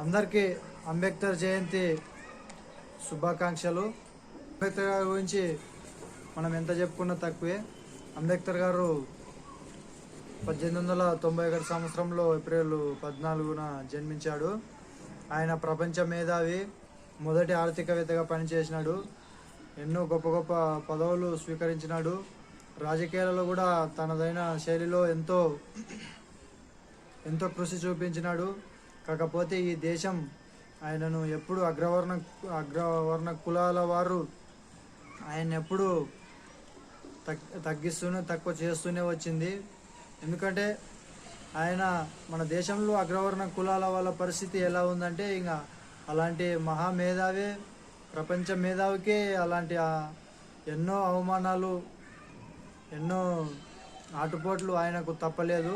అందరికీ అంబేద్కర్ జయంతి శుభాకాంక్షలు. అంబేద్కర్ గారి గురించి మనం ఎంత చెప్పుకున్నా తక్కువే. అంబేద్కర్ గారు పద్దెనిమిది వందల తొంభై ఒకటి సంవత్సరంలో ఏప్రిల్ పద్నాలుగున జన్మించాడు. ఆయన ప్రపంచ మేధావి మొదటి ఆర్థికవేత్తగా పనిచేసినాడు. ఎన్నో గొప్ప గొప్ప పదవులు స్వీకరించినాడు. రాజకీయాలలో కూడా తనదైన శైలిలో ఎంతో ఎంతో కృషి చూపించినాడు. కాకపోతే ఈ దేశం ఆయనను ఎప్పుడు అగ్రవర్ణ అగ్రవర్ణ కులాల వారు ఆయన ఎప్పుడు తగ్ తగ్గిస్తూనే తక్కువ చేస్తూనే వచ్చింది. ఎందుకంటే ఆయన మన దేశంలో అగ్రవర్ణ కులాల వాళ్ళ పరిస్థితి ఎలా ఉందంటే ఇంకా అలాంటి మహామేధావే ప్రపంచ మేధావికే అలాంటి ఎన్నో అవమానాలు ఎన్నో ఆటుపోట్లు ఆయనకు తప్పలేదు.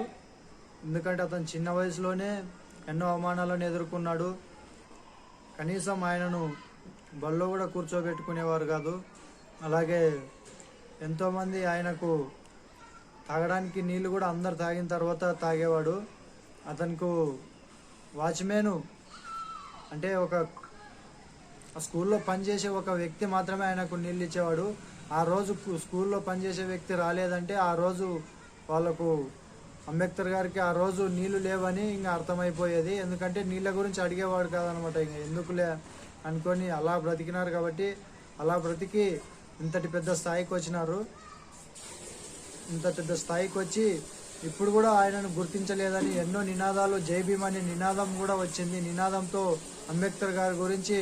ఎందుకంటే అతను చిన్న వయసులోనే ఎన్నో అవమానాలను ఎదుర్కొన్నాడు. కనీసం ఆయనను బళ్ళో కూడా కూర్చోబెట్టుకునేవారు కాదు. అలాగే ఎంతోమంది ఆయనకు తాగడానికి నీళ్ళు కూడా అందరు తాగిన తర్వాత తాగేవాడు. అతనికి వాచ్మెన్ అంటే ఒక స్కూల్లో పనిచేసే ఒక వ్యక్తి మాత్రమే ఆయనకు నీళ్ళు ఇచ్చేవాడు. ఆ రోజు స్కూల్లో పనిచేసే వ్యక్తి రాలేదంటే ఆ రోజు వాళ్ళకు అంబేద్కర్ గారికి ఆ రోజు నీళ్ళు లేవని ఇంకా అర్థమైపోయేది. ఎందుకంటే నీళ్ళ గురించి అడిగేవాడు కాదనమాట ఇంకా. ఎందుకులే అనుకొని అలా బ్రతికినారు కాబట్టి అలా బ్రతికి ఇంతటి పెద్ద స్థాయికి వచ్చినారు. ఇంత పెద్ద స్థాయికి వచ్చి ఇప్పుడు కూడా ఆయనను గుర్తించలేదని ఎన్నో నినాదాలు జై భీమ్ అనే నినాదం కూడా వచ్చింది. నినాదంతో అంబేద్కర్ గారి గురించి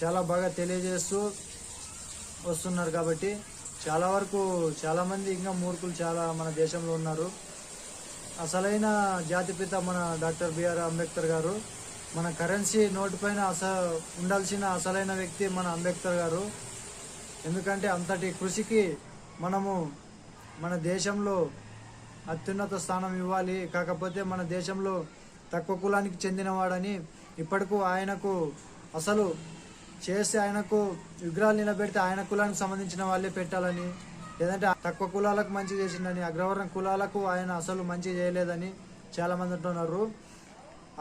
చాలా బాగా తెలియజేస్తూ వస్తున్నారు కాబట్టి చాలా వరకు చాలామంది ఇంకా మూర్ఖులు చాలా మన దేశంలో ఉన్నారు. అసలైన జాతిపిత మన డాక్టర్ బిఆర్ అంబేద్కర్ గారు. మన కరెన్సీ నోటు పైన అస ఉండాల్సిన అసలైన వ్యక్తి మన అంబేద్కర్ గారు. ఎందుకంటే అంతటి కృషికి మనము మన దేశంలో అత్యున్నత స్థానం ఇవ్వాలి. కాకపోతే మన దేశంలో తక్కువ కులానికి చెందినవాడని ఇప్పటికు ఆయనకు అసలు చేస్తే ఆయనకు విగ్రహాలు నిలబెడితే ఆయన కులానికి సంబంధించిన వాళ్ళే పెట్టాలని లేదంటే తక్కువ కులాలకు మంచి చేసిండని అగ్రవర్ణ కులాలకు ఆయన అసలు మంచి చేయలేదని చాలా మంది అంటున్నారు.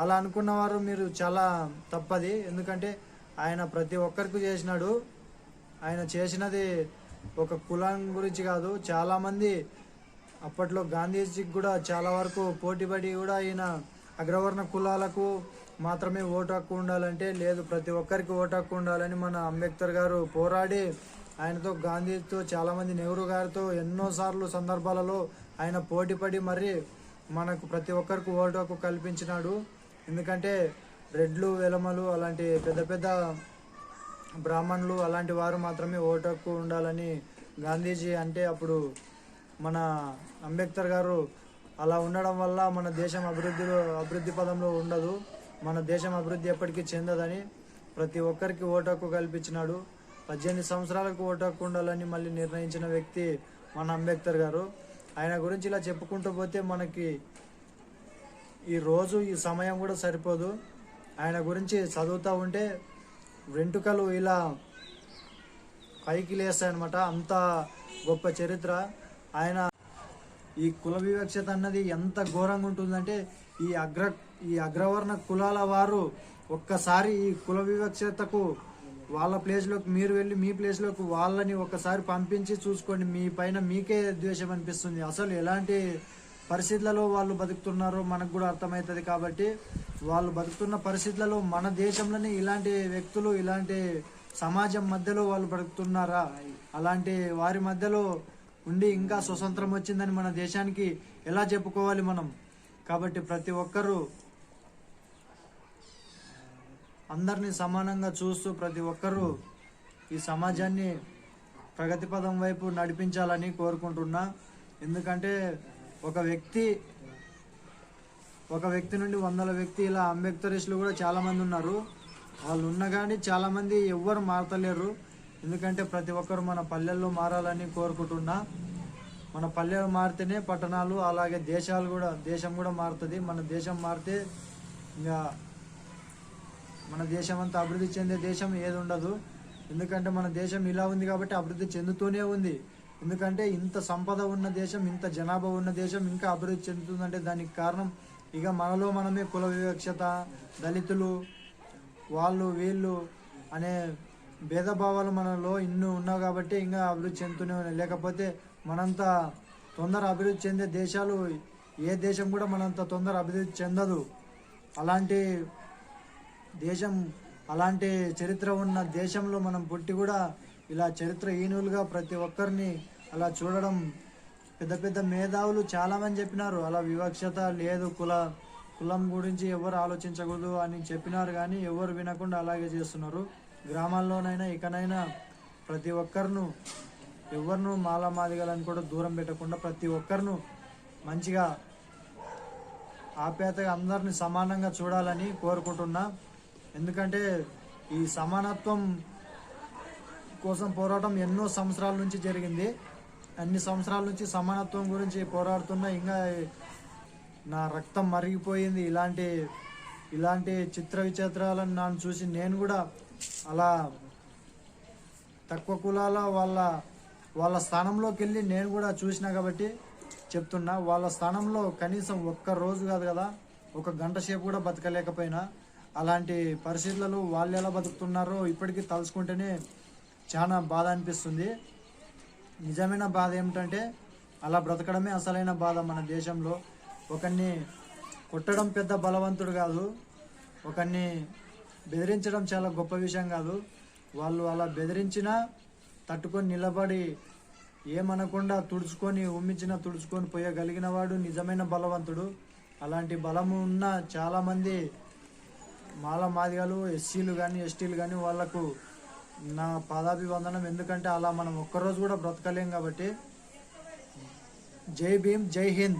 అలా అనుకున్న వారు మీరు చాలా తప్పది. ఎందుకంటే ఆయన ప్రతి ఒక్కరికి చేసినాడు. ఆయన చేసినది ఒక కులం గురించి కాదు. చాలామంది అప్పట్లో గాంధీజీకి కూడా చాలా వరకు పోటీపడి కూడా ఈయన అగ్రవర్ణ కులాలకు మాత్రమే ఓటు హక్కు ఉండాలంటే లేదు ప్రతి ఒక్కరికి ఓటు హక్కు ఉండాలని మన అంబేద్కర్ గారు పోరాడి ఆయనతో గాంధీతో చాలామంది నెహ్రూ గారితో ఎన్నోసార్లు సందర్భాలలో ఆయన పోటీపడి మరి మనకు ప్రతి ఒక్కరికి ఓటు హక్కు కల్పించినాడు. ఎందుకంటే రెడ్లు వెలమలు అలాంటి పెద్ద పెద్ద బ్రాహ్మణులు అలాంటి వారు మాత్రమే ఓటు హక్కు ఉండాలని గాంధీజీ అంటే అప్పుడు మన అంబేద్కర్ గారు అలా ఉండడం వల్ల మన దేశం అభివృద్ధిలో అభివృద్ధి పదంలో ఉండదు. మన దేశం అభివృద్ధి ఎప్పటికీ చెందదని ప్రతి ఒక్కరికి ఓటు హక్కు కల్పించినాడు. పద్దెనిమిది సంవత్సరాలకు ఓటు హక్కు ఉండాలని మళ్ళీ నిర్ణయించిన వ్యక్తి మన అంబేద్కర్ గారు. ఆయన గురించి ఇలా చెప్పుకుంటూ పోతే మనకి ఈ రోజు ఈ సమయం కూడా సరిపోదు. ఆయన గురించి చదువుతూ ఉంటే వెంట్రుకలు ఇలా పైకి లేస్తాయన్నమాట. అంత గొప్ప చరిత్ర. ఆయన ఈ కుల వివక్షత అన్నది ఎంత ఘోరంగా ఉంటుందంటే ఈ అగ్ర ఈ అగ్రవర్ణ కులాల వారు ఒక్కసారి ఈ కుల వివక్షతకు వాళ్ళ ప్లేస్లోకి మీరు వెళ్ళి మీ ప్లేస్లోకి వాళ్ళని ఒక్కసారి పంపించి చూసుకోండి. మీ పైన మీకే ద్వేషం అనిపిస్తుంది. అసలు ఎలాంటి పరిస్థితులలో వాళ్ళు బతుకుతున్నారో మనకు కూడా అర్థమవుతుంది కాబట్టి వాళ్ళు బతుకుతున్న పరిస్థితులలో మన దేశంలోనే ఇలాంటి వ్యక్తులు ఇలాంటి సమాజం మధ్యలో వాళ్ళు బ్రతుకుతున్నారా అలాంటి వారి మధ్యలో ఉండి ఇంకా స్వతంత్రం వచ్చిందని మన దేశానికి ఎలా చెప్పుకోవాలి మనం? కాబట్టి ప్రతి ఒక్కరూ అందరినీ సమానంగా చూస్తూ ప్రతి ఒక్కరూ ఈ సమాజాన్ని ప్రగతి పదం వైపు నడిపించాలని కోరుకుంటున్నా. ఎందుకంటే ఒక వ్యక్తి ఒక వ్యక్తి నుండి వందల వ్యక్తి ఇలా అంబేద్కరిస్టులు కూడా చాలామంది ఉన్నారు. వాళ్ళు ఉన్న కానీ చాలామంది ఎవ్వరు మారతలేరు. ఎందుకంటే ప్రతి ఒక్కరు మన పల్లెల్లో మారాలని కోరుకుంటున్నా. మన పల్లెలు మారితేనే పట్టణాలు అలాగే దేశాలు కూడా దేశం కూడా మారుతుంది. మన దేశం మారితే ఇంకా మన దేశం అంతా అభివృద్ధి చెందే దేశం ఏది ఉండదు. ఎందుకంటే మన దేశం ఇలా ఉంది కాబట్టి అభివృద్ధి చెందుతూనే ఉంది. ఎందుకంటే ఇంత సంపద ఉన్న దేశం ఇంత జనాభా ఉన్న దేశం ఇంకా అభివృద్ధి చెందుతుందంటే దానికి కారణం ఇక మనలో మనమే కుల వివక్షత దళితులు వాళ్ళు వీళ్ళు అనే భేదభావాలు మనలో ఇన్ని ఉన్నావు కాబట్టి ఇంకా అభివృద్ధి చెందుతూనే ఉన్నాయి. లేకపోతే మనంత తొందర అభివృద్ధి చెందే దేశాలు ఏ దేశం కూడా మనంత తొందర అభివృద్ధి చెందదు. అలాంటి దేశం అలాంటి చరిత్ర ఉన్న దేశంలో మనం పుట్టి కూడా ఇలా చరిత్రహీనులుగా ప్రతి ఒక్కరిని అలా చూడడం పెద్ద పెద్ద మేధావులు చాలామంది చెప్పినారు. అలా వివక్షత లేదు కుల కులం గురించి ఎవరు ఆలోచించకూడదు అని చెప్పినారు కానీ ఎవరు వినకుండా అలాగే చేస్తున్నారు. గ్రామాల్లోనైనా ఇకనైనా ప్రతి ఒక్కరిను ఎవరిను మాలమాదిగలను కూడా దూరం పెట్టకుండా ప్రతి ఒక్కరిను మంచిగా ఆప్యాయతగా అందరిని సమానంగా చూడాలని కోరుకుంటున్నా. ఎందుకంటే ఈ సమానత్వం కోసం పోరాటం ఎన్నో సంవత్సరాల నుంచి జరిగింది. అన్ని సంవత్సరాల నుంచి సమానత్వం గురించి పోరాడుతున్నా ఇంకా నా రక్తం మరిగిపోయింది. ఇలాంటి ఇలాంటి చిత్ర విచిత్రాలను నన్ను చూసి నేను కూడా అలా తక్కువ కులాల వాళ్ళ వాళ్ళ స్థానంలోకి వెళ్ళి నేను కూడా చూసిన కాబట్టి చెప్తున్నా. వాళ్ళ స్థానంలో కనీసం ఒక్క రోజు కాదు కదా ఒక గంట సేపు కూడా బతకలేకపోయినా. అలాంటి పరిస్థితులలో వాళ్ళు ఎలా బతుకుతున్నారో ఇప్పటికీ తలుచుకుంటేనే చాలా బాధ అనిపిస్తుంది. నిజమైన బాధ ఏమిటంటే అలా బ్రతకడమే అసలైన బాధ మన దేశంలో. ఒకరిని కొట్టడం పెద్ద బలవంతుడు కాదు. ఒకరిని బెదిరించడం చాలా గొప్ప విషయం కాదు. వాళ్ళు అలా బెదిరించినా తట్టుకొని నిలబడి ఏమనకుండా తుడుచుకొని ఉమ్మించిన తుడుచుకొని పోయగలిగిన వాడు నిజమైన బలవంతుడు. అలాంటి బలము ఉన్న చాలామంది మాల మాదిగలు ఎస్సీలు కానీ ఎస్టీలు కానీ వాళ్ళకు నా పాదాభివందనం. ఎందుకంటే అలా మనం ఒక్కరోజు కూడా బ్రతకలేం కాబట్టి. జై భీమ్ జై హింద్.